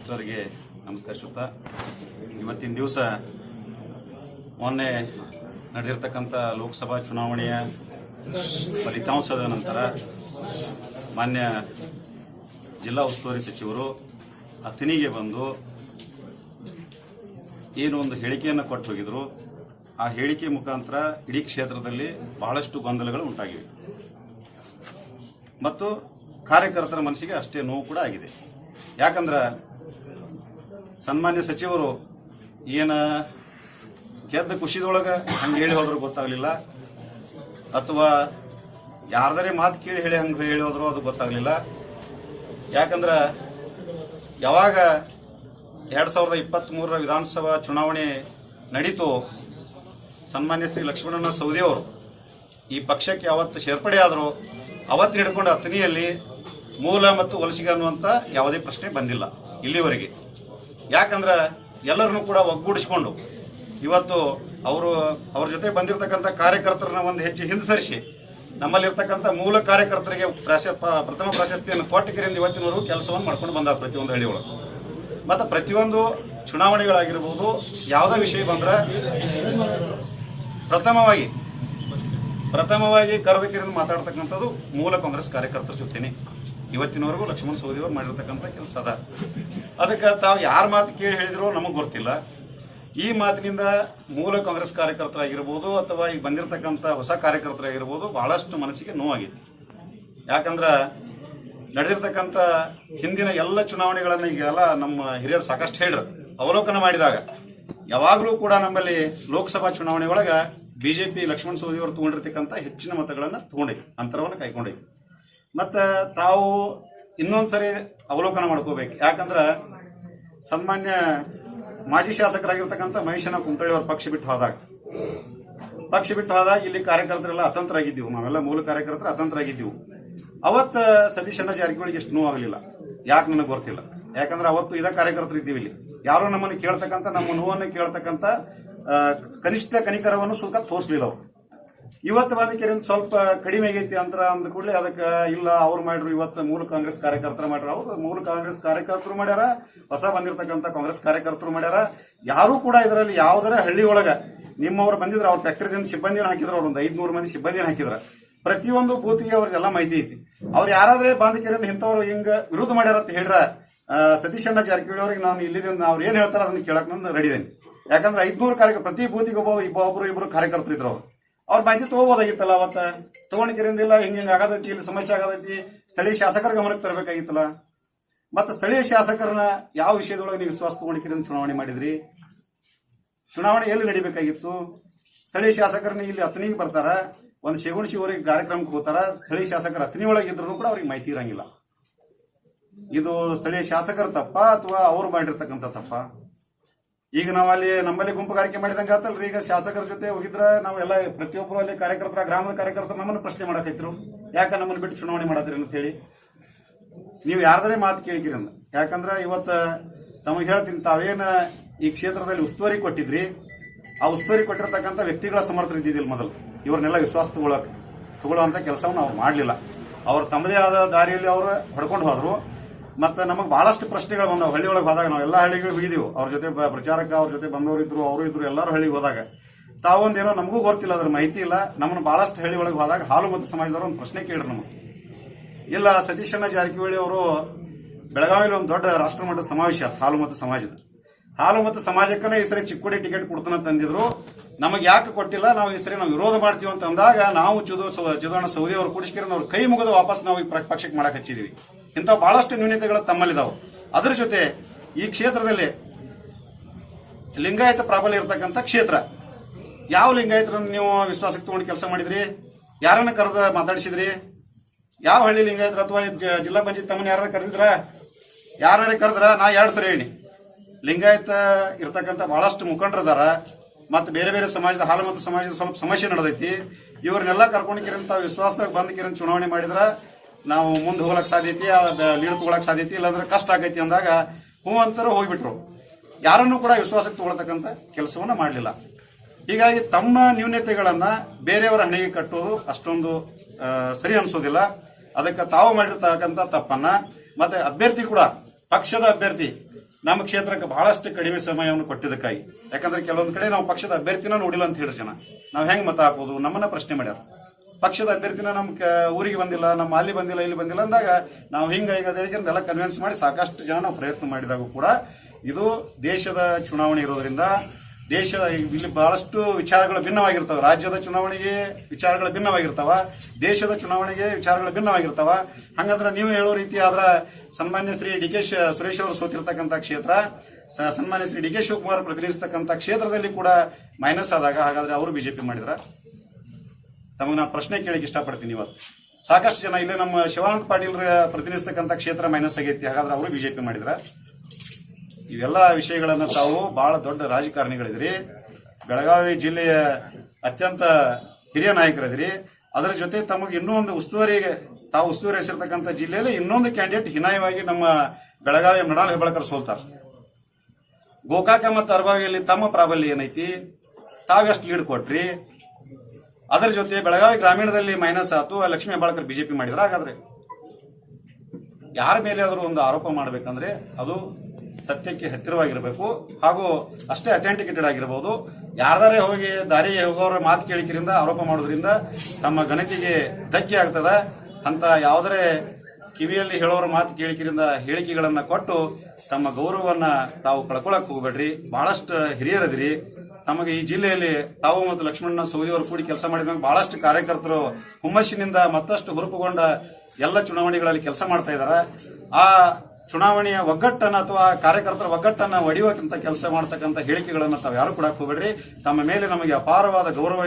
ಮಿತ್ರರಿಗೆ ನಮಸ್ಕರಿಸುತ್ತಾ ಇವತ್ತಿನ ದಿವಸ ಮೊನ್ನೆ ನಡೆದಿರ್ತಕ್ಕಂಥ ಲೋಕಸಭಾ ಚುನಾವಣೆಯ ಫಲಿತಾಂಶದ ನಂತರ ಮಾನ್ಯ ಜಿಲ್ಲಾ ಉಸ್ತುವಾರಿ ಸಚಿವರು ಅಥಣಿಗೆ ಬಂದು ಏನು ಒಂದು ಹೇಳಿಕೆಯನ್ನು ಕೊಟ್ಟು ಹೋಗಿದ್ರು ಆ ಹೇಳಿಕೆ ಮುಖಾಂತರ ಇಡೀ ಕ್ಷೇತ್ರದಲ್ಲಿ ಬಹಳಷ್ಟು ಗೊಂದಲಗಳು ಉಂಟಾಗಿವೆ. ಮತ್ತು ಕಾರ್ಯಕರ್ತರ ಮನಸ್ಸಿಗೆ ಅಷ್ಟೇ ನೋವು ಕೂಡ ಆಗಿದೆ. ಯಾಕಂದ್ರೆ ಸನ್ಮಾನ್ಯ ಸಚಿವರು ಏನ ಗೆದ್ದ ಖುಷಿದೊಳಗೆ ಹಂಗೆ ಹೇಳಿ ಹೋದ್ರು ಗೊತ್ತಾಗಲಿಲ್ಲ. ಅಥವಾ ಯಾರ್ದಾರೇ ಮಾತು ಕೇಳಿ ಹೇಳಿ ಹಂಗೆ ಹೇಳಿ ಹೋದ್ರು ಅದು ಗೊತ್ತಾಗಲಿಲ್ಲ. ಯಾಕಂದ್ರೆ ಯಾವಾಗ ಎರಡು ಸಾವಿರದ ಇಪ್ಪತ್ತ್ಮೂರರ ವಿಧಾನಸಭಾ ಚುನಾವಣೆ ನಡೀತು, ಸನ್ಮಾನ್ಯ ಶ್ರೀ ಲಕ್ಷ್ಮಣನ ಸೌದಿಯವರು ಈ ಪಕ್ಷಕ್ಕೆ ಯಾವತ್ತು ಸೇರ್ಪಡೆ ಆದರೂ, ಅವತ್ತು ಹಿಡ್ಕೊಂಡು ಅತನಿಯಲ್ಲಿ ಮೂಲ ಮತ್ತು ವಲಸಿಗೆ ಅನ್ನುವಂಥ ಯಾವುದೇ ಪ್ರಶ್ನೆ ಬಂದಿಲ್ಲ ಇಲ್ಲಿವರೆಗೆ. ಯಾಕಂದ್ರೆ ಎಲ್ಲರನ್ನೂ ಕೂಡ ಒಗ್ಗೂಡಿಸಿಕೊಂಡು ಇವತ್ತು ಅವರು ಅವ್ರ ಜೊತೆ ಬಂದಿರತಕ್ಕಂಥ ಕಾರ್ಯಕರ್ತರನ್ನ ಒಂದು ಹೆಚ್ಚು ಹಿಂದಸರಿಸಿ ನಮ್ಮಲ್ಲಿರ್ತಕ್ಕಂಥ ಮೂಲ ಕಾರ್ಯಕರ್ತರಿಗೆ ಪ್ರಥಮ ಪ್ರಶಸ್ತಿಯನ್ನು ಕೊಟ್ಟಿದ್ದರಿಂದ ಇವತ್ತಿನವರೆಗೂ ಕೆಲಸವನ್ನು ಮಾಡ್ಕೊಂಡು ಬಂದ ಪ್ರತಿಯೊಂದು ಹಳ್ಳಿಯೊಳಗೆ ಮತ್ತು ಪ್ರತಿಯೊಂದು ಚುನಾವಣೆಗಳಾಗಿರ್ಬೋದು, ಯಾವುದೇ ವಿಷಯ ಬಂದ್ರೆ ಪ್ರಥಮವಾಗಿ ಪ್ರಥಮವಾಗಿ ಕರೆದಕ್ಕಿರಿಂದ ಮಾತಾಡ್ತಕ್ಕಂಥದ್ದು ಮೂಲ ಕಾಂಗ್ರೆಸ್ ಕಾರ್ಯಕರ್ತರ ಜೊತೆನೆ. ಇವತ್ತಿನವರೆಗೂ ಲಕ್ಷ್ಮಣ ಸವದಿಯವರು ಮಾಡಿರ್ತಕ್ಕಂಥ ಕೆಲಸ ಅದ. ಅದಕ್ಕೆ ತಾವು ಯಾರ ಮಾತು ಕೇಳಿ ಹೇಳಿದ್ರು ನಮಗೆ ಗೊತ್ತಿಲ್ಲ. ಈ ಮಾತಿನಿಂದ ಮೂಲ ಕಾಂಗ್ರೆಸ್ ಕಾರ್ಯಕರ್ತರಾಗಿರ್ಬೋದು ಅಥವಾ ಈಗ ಬಂದಿರತಕ್ಕಂಥ ಹೊಸ ಕಾರ್ಯಕರ್ತರಾಗಿರ್ಬೋದು ಬಹಳಷ್ಟು ಮನಸ್ಸಿಗೆ ನೋವಾಗಿದೆ. ಯಾಕಂದ್ರೆ ನಡೆದಿರ್ತಕ್ಕಂಥ ಹಿಂದಿನ ಎಲ್ಲ ಚುನಾವಣೆಗಳನ್ನು ಈಗೆಲ್ಲ ನಮ್ಮ ಹಿರಿಯರು ಸಾಕಷ್ಟು ಹೇಳ್ರು. ಅವಲೋಕನ ಮಾಡಿದಾಗ ಯಾವಾಗಲೂ ಕೂಡ ನಮ್ಮಲ್ಲಿ ಲೋಕಸಭಾ ಚುನಾವಣೆ ಒಳಗ ಬಿಜೆಪಿ, ಲಕ್ಷ್ಮಣ ಸವದಿ ಅವರು ತಗೊಂಡಿರ್ತಕ್ಕಂಥ ಹೆಚ್ಚಿನ ಮತಗಳನ್ನು ತಗೊಂಡೈತಿ ಅಂತರವನ್ನು ಕೈಗೊಂಡಿವೆ ಮತ್ತು ತಾವು ಇನ್ನೊಂದ್ಸರಿ ಅವಲೋಕನ ಮಾಡ್ಕೋಬೇಕು. ಯಾಕಂದ್ರೆ ಸನ್ಮಾನ್ಯ ಮಾಜಿ ಶಾಸಕರಾಗಿರ್ತಕ್ಕಂಥ ಮಹೇಶನ ಕುಂಟಳ್ಳಿ ಅವ್ರ ಪಕ್ಷ ಬಿಟ್ಟು ಹೋದಾಗ, ಪಕ್ಷ ಬಿಟ್ಟು ಹೋದಾಗ ಇಲ್ಲಿ ಕಾರ್ಯಕರ್ತರೆಲ್ಲ ಅತಂತ್ರರಾಗಿದ್ದೀವಿ. ನಾವೆಲ್ಲ ಮೂಲ ಕಾರ್ಯಕರ್ತರು ಅತಂತ್ರರಾಗಿದ್ದೀವಿ. ಅವತ್ತ ಸತೀಶ್ ಅಣ್ಣ ಜಾರಕಿಹೊಳಿಗೆ ಎಷ್ಟು ನೋವಾಗಲಿಲ್ಲ. ಯಾಕೆ ನನಗೆ ಗೊತ್ತಿಲ್ಲ. ಯಾಕಂದ್ರೆ ಅವತ್ತು ಇದೇ ಕಾರ್ಯಕರ್ತರು ಇದ್ದೀವಿ ಇಲ್ಲಿ. ಯಾರೋ ನಮ್ಮನ್ನು ಕೇಳ್ತಕ್ಕಂಥ, ನಮ್ಮ ನೋವನ್ನು ಕೇಳ್ತಕ್ಕಂಥ ಕನಿಷ್ಠ ಕನಿಕರವನ್ನು ಸುಖ ತೋರಿಸಲಿಲ್ಲ ಅವರು. ಇವತ್ತು ಅದಕ್ಕೇನು ಸ್ವಲ್ಪ ಕಡಿಮೆ ಆಗೈತಿ ಅಂತ ಅಂದ ಕೂಡಲೇ ಅದಕ್ಕೆ ಇಲ್ಲ, ಅವ್ರು ಮಾಡ್ರು. ಇವತ್ತು ಮೂಲ ಕಾಂಗ್ರೆಸ್ ಕಾರ್ಯಕರ್ತರು ಮಾಡ್ರ. ಅವ್ರು ಮೂಲ ಕಾಂಗ್ರೆಸ್ ಕಾರ್ಯಕರ್ತರು ಮಾಡ್ಯಾರ, ಹೊಸ ಬಂದಿರತಕ್ಕಂಥ ಕಾಂಗ್ರೆಸ್ ಕಾರ್ಯಕರ್ತರು ಮಾಡ್ಯಾರ. ಯಾರು ಕೂಡ ಇದರಲ್ಲಿ ಯಾವ್ದಾರ ಹಳ್ಳಿ ಒಳಗ ನಿಮ್ಮವ್ರು ಬಂದಿದ್ರು ಅವ್ರ ಫ್ಯಾಕ್ಟರಿದಿಂದ ಸಿಬ್ಬಂದಿನ ಹಾಕಿದ್ರು, ಅವ್ರು ಒಂದು ಐದ್ನೂರು ಮಂದಿ ಸಿಬ್ಬಂದಿನ ಹಾಕಿದ್ರ. ಪ್ರತಿಯೊಂದು ಬೂತಿಗೆ ಅವ್ರಿಗೆಲ್ಲ ಮಾಹಿತಿ ಐತಿ. ಅವ್ರು ಯಾರಾದ್ರೆ ಬಾಂಧಕರಿಂದ ಇಂಥವ್ರು ಹಿಂಗ ವಿರೋಧ ಮಾಡ್ಯಾರ ಅಂತ ಹೇಳ್ರ ಸತೀಶ್ ಅಣ್ಣ ಜಾರಕಿಹೊಳಿ ಅವ್ರಿಗೆ ನಾನು ಇಲ್ಲಿದಿಂದ ಅವ್ರು ಏನ್ ಹೇಳ್ತಾರ ಅದನ್ನ ಕೇಳಕ್ ನಾನು ರೆಡಿ ಇದ್ದೇನೆ ಯಾಕಂದ್ರೆ ಐದ್ನೂರು ಕಾರ್ಯ, ಪ್ರತಿ ಬೂತಿಗೆ ಒಬ್ಬ ಒಬ್ಬರು ಒಬ್ರು ಇಬ್ರು ಕಾರ್ಯಕರ್ತರು ಇದ್ರು ಅವ್ರು. ಅವ್ರ ಮಾಹಿತಿ ತಗೋಬೋದಾಗಿತ್ತಲ್ಲ ಅವತ್ತು? ತಗೊಂಡಿದ್ದರಿಂದ ಹಿಂಗ ಹಿಂಗೆ ಆಗತೈತಿ, ಇಲ್ಲಿ ಸಮಸ್ಯೆ ಆಗತೈತಿ, ಸ್ಥಳೀಯ ಶಾಸಕರ ಗಮನಕ್ಕೆ ತರಬೇಕಾಗಿತ್ತಲ್ಲ? ಮತ್ತೆ ಸ್ಥಳೀಯ ಶಾಸಕರನ್ನ ಯಾವ ವಿಷಯದೊಳಗೆ ನೀವು ವಿಶ್ವಾಸ ತಗೊಂಡಿದ್ದರಿಂದ ಚುನಾವಣೆ ಮಾಡಿದ್ರಿ? ಚುನಾವಣೆ ಎಲ್ಲಿ ನಡಿಬೇಕಾಗಿತ್ತು? ಸ್ಥಳೀಯ ಶಾಸಕರನ್ನ ಇಲ್ಲಿ ಅತ್ನಿಗೆ ಬರ್ತಾರ, ಒಂದು ಶೇಗುಣ ಶಿವರಿಗೆ ಕಾರ್ಯಕ್ರಮಕ್ಕೆ ಹೋಗ್ತಾರ, ಸ್ಥಳೀಯ ಶಾಸಕರ ಹತ್ತನಿ ಒಳಗೆ ಕೂಡ ಅವ್ರಿಗೆ ಮಾಹಿತಿ ಇರಂಗಿಲ್ಲ. ಇದು ಸ್ಥಳೀಯ ಶಾಸಕರ ತಪ್ಪ ಅಥವಾ ಅವ್ರು ಮಾಡಿರ್ತಕ್ಕಂಥ ತಪ್ಪ? ಈಗ ನಾವು ಅಲ್ಲಿ ನಮ್ಮಲ್ಲಿ ಗುಂಪುಗಾರಿಕೆ ಮಾಡಿದಂಗೆ ಆತಲ್ರಿ. ಈಗ ಶಾಸಕರ ಜೊತೆ ಹೋಗಿದ್ರೆ ನಾವೆಲ್ಲ ಪ್ರತಿಯೊಬ್ಬರು ಅಲ್ಲಿ ಕಾರ್ಯಕರ್ತರ, ಗ್ರಾಮದ ಕಾರ್ಯಕರ್ತರು ನಮ್ಮನ್ನು ಪ್ರಶ್ನೆ ಮಾಡಕೈತ್ರು. ಯಾಕೆ ನಮ್ಮನ್ನು ಬಿಟ್ಟು ಚುನಾವಣೆ ಮಾಡಿದ್ರಿ ಅಂತ ಹೇಳಿ ನೀವು ಯಾರ್ದಾರೆ ಮಾತು ಕೇಳಿದಿರಿ ಯಾಕಂದ್ರೆ ಇವತ್ತು ತಮಗೆ ಹೇಳ್ತೀನಿ, ತಾವೇನು ಈ ಕ್ಷೇತ್ರದಲ್ಲಿ ಉಸ್ತುವಾರಿ ಕೊಟ್ಟಿದ್ರಿ. ಆ ಉಸ್ತುವಾರಿ ಕೊಟ್ಟಿರ್ತಕ್ಕಂಥ ವ್ಯಕ್ತಿಗಳ ಸಮರ್ಥ ಇದ್ದಿದ್ದಿಲ್ಲ ಮೊದಲು. ಇವ್ರನ್ನೆಲ್ಲ ವಿಶ್ವಾಸ ತಗೊಳಕ್ ತಗೊಳ್ಳೋಂಥ ಕೆಲಸವನ್ನು ಅವ್ರು ಮಾಡಲಿಲ್ಲ. ಅವ್ರು ತಮ್ಮದೇ ಆದ ದಾರಿಯಲ್ಲಿ ಅವರು ಹೊಡ್ಕೊಂಡು ಹೋದ್ರು. ಮತ್ತು ನಮಗೆ ಭಾಳಷ್ಟು ಪ್ರಶ್ನೆಗಳು ಬಂದವು. ಹಳ್ಳಿ ಒಳಗೆ ಹೋದಾಗ ನಾವು ಎಲ್ಲ ಹಳ್ಳಿಗಳು ಹೋಗಿದ್ದೀವಿ ಅವ್ರ ಜೊತೆ ಪ್ರಚಾರಕ್ಕೆ ಅವ್ರ ಜೊತೆ ಬಂದವರು ಇದ್ರು, ಅವರು ಇದ್ರು, ಎಲ್ಲರೂ ಹಳ್ಳಿಗೆ ಹೋದಾಗ. ತಾವೊಂದೇನೋ ನಮಗೂ ಗೊತ್ತಿಲ್ಲ ಅದ್ರ ಮಾಹಿತಿ ಇಲ್ಲ. ನಮ್ಮನ್ನು ಭಾಳಷ್ಟು ಹಳ್ಳಿ ಒಳಗೆ ಹೋದಾಗ ಹಾಲು ಮತ್ತು ಸಮಾಜದವರು ಒಂದು ಪ್ರಶ್ನೆ ಕೇಳಿದ್ರು ನಮಗೆ. ಇಲ್ಲ ಸತೀಶಣ್ಣ ಜಾರಕಿಹೊಳಿ ಅವರು ಬೆಳಗಾವಿಯಲ್ಲಿ ಒಂದು ದೊಡ್ಡ ರಾಷ್ಟ್ರಮಟ್ಟದ ಸಮಾವೇಶ ಆಯ್ತು, ಹಾಲು ಮತ್ತು ಸಮಾಜದ. ಹಾಲು ಮತ್ತು ಸಮಾಜಕ್ಕನೇ ಈ ಸರಿ ಚಿಕ್ಕೋಡಿ ಟಿಕೆಟ್ ಕೊಡ್ತಾನೆ ತಂದಿದ್ರು ನಮಗೆ ಯಾಕೆ ಕೊಟ್ಟಿಲ್ಲ? ನಾವು ಈ ಸರಿ ನಾವು ವಿರೋಧ ಮಾಡ್ತೀವಿ ಅಂತ ಅಂದಾಗ ನಾವು ಚುದು ಚಿದೋಣ ಸೌದಿ ಅವರು, ಕುಡಿಸ್ಕಿರನ್ ಅವ್ರ ಕೈ ಮುಗಿದು ವಾಪಸ್ ನಾವು ಈ ಪಕ್ಷಕ್ಕೆ ಮಾಡಕ್ ಹಚ್ಚಿದೀವಿ. ಇಂಥ ಬಹಳಷ್ಟು ನ್ಯೂನತೆಗಳು ತಮ್ಮಲ್ಲಿದಾವೆ. ಅದರ ಜೊತೆ ಈ ಕ್ಷೇತ್ರದಲ್ಲಿ ಲಿಂಗಾಯತ ಪ್ರಾಬಲ್ಯ ಇರತಕ್ಕಂಥ ಕ್ಷೇತ್ರ. ಯಾವ ಲಿಂಗಾಯತರನ್ನು ನೀವು ವಿಶ್ವಾಸಕ್ಕೆ ತಗೊಂಡು ಕೆಲಸ ಮಾಡಿದ್ರಿ? ಯಾರನ್ನ ಕರೆದ ಮಾತಾಡಿಸಿದ್ರಿ? ಯಾವ ಹಳ್ಳಿ ಲಿಂಗಾಯತರ ಅಥವಾ ಜಿಲ್ಲಾ ಪಂಚಾಯತ್ ತಮ್ಮನ್ನ ಯಾರು ಕರೆದಿದ್ರ? ಯಾರು ಕರೆದ್ರ? ನಾ ಎರಡು ಸರಿ ಹೇಳಿ ಲಿಂಗಾಯತ ಇರ್ತಕ್ಕಂಥ ಬಹಳಷ್ಟು ಮುಖಂಡರದಾರ. ಮತ್ತು ಬೇರೆ ಬೇರೆ ಸಮಾಜದ ಹಾಲು ಮತ್ತು ಸಮಾಜದ ಸ್ವಲ್ಪ ಸಮಸ್ಯೆ ನಡೆದೈತಿ. ಇವ್ರನ್ನೆಲ್ಲ ಕರ್ಕೊಂಡಿಕಿರಂತ ವಿಶ್ವಾಸದಾಗ ಬಂದಕಿರಂತ ಚುನಾವಣೆ ಮಾಡಿದ್ರ ನಾವು ಮುಂದೆ ಹೋಗ್ಲಕ್ಕೆ ಸಾಧ್ಯತೆ ಲೀಡ್ ತಗೊಳಕ್ ಸಾಧ್ಯತೆ ಇಲ್ಲಾಂದ್ರೆ ಕಷ್ಟ ಆಗೈತಿ ಅಂದಾಗ ಹ್ಞೂ ಅಂತಾರು ಹೋಗಿಬಿಟ್ರು. ಯಾರನ್ನು ಕೂಡ ವಿಶ್ವಾಸಕ್ಕೆ ತಗೊಳ್ತಕ್ಕಂಥ ಕೆಲಸವನ್ನ ಮಾಡಲಿಲ್ಲ. ಹೀಗಾಗಿ ತಮ್ಮ ನ್ಯೂನತೆಗಳನ್ನ ಬೇರೆಯವರ ಹಣೆಗೆ ಕಟ್ಟೋದು ಅಷ್ಟೊಂದು ಸರಿ ಅನಿಸೋದಿಲ್ಲ. ಅದಕ್ಕೆ ತಾವು ಮಾಡಿರ್ತಕ್ಕಂಥ ತಪ್ಪನ್ನ ಮತ್ತೆ ಅಭ್ಯರ್ಥಿ ಕೂಡ, ಪಕ್ಷದ ಅಭ್ಯರ್ಥಿ ನಮ್ಮ ಕ್ಷೇತ್ರಕ್ಕೆ ಬಹಳಷ್ಟು ಕಡಿಮೆ ಸಮಯವನ್ನು ಕೊಟ್ಟಿದ್ದಕ್ಕಾಗಿ. ಯಾಕಂದ್ರೆ ಕೆಲವೊಂದು ಕಡೆ ನಾವು ಪಕ್ಷದ ಅಭ್ಯರ್ಥಿನ ನೋಡಿಲ್ಲ ಅಂತ ಹೇಳಿ ಜನ. ನಾವು ಹೆಂಗೆ ಮತ ಹಾಕೋದು? ನಮ್ಮನ್ನ ಪ್ರಶ್ನೆ ಮಾಡ್ಯಾರ. ಪಕ್ಷದ ಅಭ್ಯರ್ಥಿನ ನಮ್ಮ ಊರಿಗೆ ಬಂದಿಲ್ಲ, ನಮ್ಮ ಅಲ್ಲಿ ಬಂದಿಲ್ಲ, ಇಲ್ಲಿ ಬಂದಿಲ್ಲ ಅಂದಾಗ ನಾವು ಹಿಂಗೆ ಈಗ ಎಲ್ಲ ಕನ್ವಿನ್ಸ್ ಮಾಡಿ ಸಾಕಷ್ಟು ಜನ ನಾವು ಪ್ರಯತ್ನ ಮಾಡಿದಾಗ ಕೂಡ ಇದು ದೇಶದ ಚುನಾವಣೆ ಇರೋದ್ರಿಂದ ದೇಶದ ಇಲ್ಲಿ ಬಹಳಷ್ಟು ವಿಚಾರಗಳು ಭಿನ್ನವಾಗಿರ್ತವೆ. ರಾಜ್ಯದ ಚುನಾವಣೆಗೆ ವಿಚಾರಗಳು ಭಿನ್ನವಾಗಿರ್ತಾವ. ದೇಶದ ಚುನಾವಣೆಗೆ ವಿಚಾರಗಳು ಭಿನ್ನವಾಗಿರ್ತಾವ. ಹಂಗಂದ್ರೆ ನೀವು ಹೇಳೋ ರೀತಿ ಆದ್ರೆ ಸನ್ಮಾನ್ಯ ಶ್ರೀ ಡಿ ಕೆ ಸುರೇಶ್ ಅವರು ಸೋತಿರ್ತಕ್ಕಂಥ ಕ್ಷೇತ್ರ ಸನ್ಮಾನ್ಯ ಶ್ರೀ ಡಿ ಕೆ ಶಿವಕುಮಾರ್ ಪ್ರತಿನಿಧಿಸ್ತಕ್ಕಂಥ ಕ್ಷೇತ್ರದಲ್ಲಿ ಕೂಡ ಮೈನಸ್ ಆದಾಗ ಹಾಗಾದ್ರೆ ಅವರು ಬಿಜೆಪಿ ಮಾಡಿದ್ರ? ತಮಗೆ ನಾನು ಪ್ರಶ್ನೆ ಕೇಳಿಕ್ಕೆ ಇಷ್ಟಪಡ್ತೀನಿ ಇವತ್ತು. ಸಾಕಷ್ಟು ಜನ ಇಲ್ಲೇ ನಮ್ಮ ಶಿವಾನಂದ ಪಾಟೀಲ್ ಪ್ರತಿನಿಧಿಸ್ತಕ್ಕಂಥ ಕ್ಷೇತ್ರ ಮೈನಸ್ ಆಗೈತಿ. ಹಾಗಾದ್ರೆ ಅವರು ಬಿಜೆಪಿ ಮಾಡಿದ್ರ? ಇವೆಲ್ಲ ವಿಷಯಗಳನ್ನು ತಾವು ಬಹಳ ದೊಡ್ಡ ರಾಜಕಾರಣಿಗಳಿದ್ರಿ. ಬೆಳಗಾವಿ ಜಿಲ್ಲೆಯ ಅತ್ಯಂತ ಹಿರಿಯ ನಾಯಕರಿದ್ರಿ. ಅದರ ಜೊತೆ ತಮಗೆ ಇನ್ನೂ ಒಂದು ಉಸ್ತುವಾರಿಗೆ, ತಾವು ಉಸ್ತುವಾರಿ ಹೆಸರ್ತಕ್ಕಂಥ ಜಿಲ್ಲೆಯಲ್ಲಿ ಇನ್ನೊಂದು ಕ್ಯಾಂಡಿಡೇಟ್ ಹಿನಾಯವಾಗಿ ನಮ್ಮ ಬೆಳಗಾವಿ ಮೃಣಾಲ್ ಹೆಬ್ಬಳಕರ್ ಸೋಲ್ತಾರೆ. ಗೋಕಾಕ ಮತ್ತು ಅರಬಾವಿಯಲ್ಲಿ ತಮ್ಮ ಪ್ರಾಬಲ್ಯ ಏನೈತಿ? ತಾವೆಷ್ಟು ಲೀಡ್ ಕೊಟ್ರಿ? ಅದರ ಜೊತೆ ಬೆಳಗಾವಿ ಗ್ರಾಮೀಣದಲ್ಲಿ ಮೈನಸ್ ಆತು ಲಕ್ಷ್ಮೀ ಹೆಬ್ಬಾಳ್ಕರ್ ಬಿಜೆಪಿ ಮಾಡಿದ್ರ ಹಾಗಾದ್ರೆ? ಯಾರ ಮೇಲೆ ಆದರೂ ಒಂದು ಆರೋಪ ಮಾಡಬೇಕಂದ್ರೆ ಅದು ಸತ್ಯಕ್ಕೆ ಹತ್ತಿರವಾಗಿರಬೇಕು. ಹಾಗೂ ಅಷ್ಟೇ ಅಥೆಂಟಿಕೇಟೆಡ್ ಆಗಿರಬಹುದು ಯಾರ್ದಾರೆ ಹೋಗಿ ದಾರಿಗೆ ಹೋಗೋರ ಮಾತು ಕೇಳಿಕರಿಂದ ಆರೋಪ ಮಾಡೋದ್ರಿಂದ ತಮ್ಮ ಘನತೆಗೆ ಧಕ್ಕೆ ಆಗ್ತದ. ಅಂತ ಯಾವುದರೇ ಕಿವಿಯಲ್ಲಿ ಹೇಳೋರ ಮಾತು ಕೇಳಿಕೆಯಿಂದ ಹೇಳಿಕೆಗಳನ್ನು ಕೊಟ್ಟು ತಮ್ಮ ಗೌರವವನ್ನ ತಾವು ಕಳ್ಕೊಳಕ್ ಹೋಗ್ಬೇಡ್ರಿ. ಬಹಳಷ್ಟು ಹಿರಿಯರದಿರಿ. ತಮಗೆ ಈ ಜಿಲ್ಲೆಯಲ್ಲಿ ತಾವು ಮತ್ತು ಲಕ್ಷ್ಮಣ ಸೌದಿಯವರು ಕೂಡಿ ಕೆಲಸ ಮಾಡಿದಾಗ ಬಹಳಷ್ಟು ಕಾರ್ಯಕರ್ತರು ಹುಮ್ಮಸ್ಸಿನಿಂದ ಮತ್ತಷ್ಟು ಹುರುಪುಗೊಂಡ ಎಲ್ಲ ಚುನಾವಣೆಗಳಲ್ಲಿ ಕೆಲಸ ಮಾಡ್ತಾ ಇದ್ದಾರೆ ಆ ಚುನಾವಣೆಯ ಒಗ್ಗಟ್ಟನ್ನು ಅಥವಾ ಕಾರ್ಯಕರ್ತರ ಒಗ್ಗಟ್ಟನ್ನು ಒಡೆಯುವಂತ ಕೆಲಸ ಮಾಡ್ತಕ್ಕಂಥ ಹೇಳಿಕೆಗಳನ್ನು ತಾವು ಯಾರು ಕೂಡ ಹೋಗಬೇಡ್ರಿ ತಮ್ಮ ಮೇಲೆ ನಮಗೆ ಅಪಾರವಾದ ಗೌರವ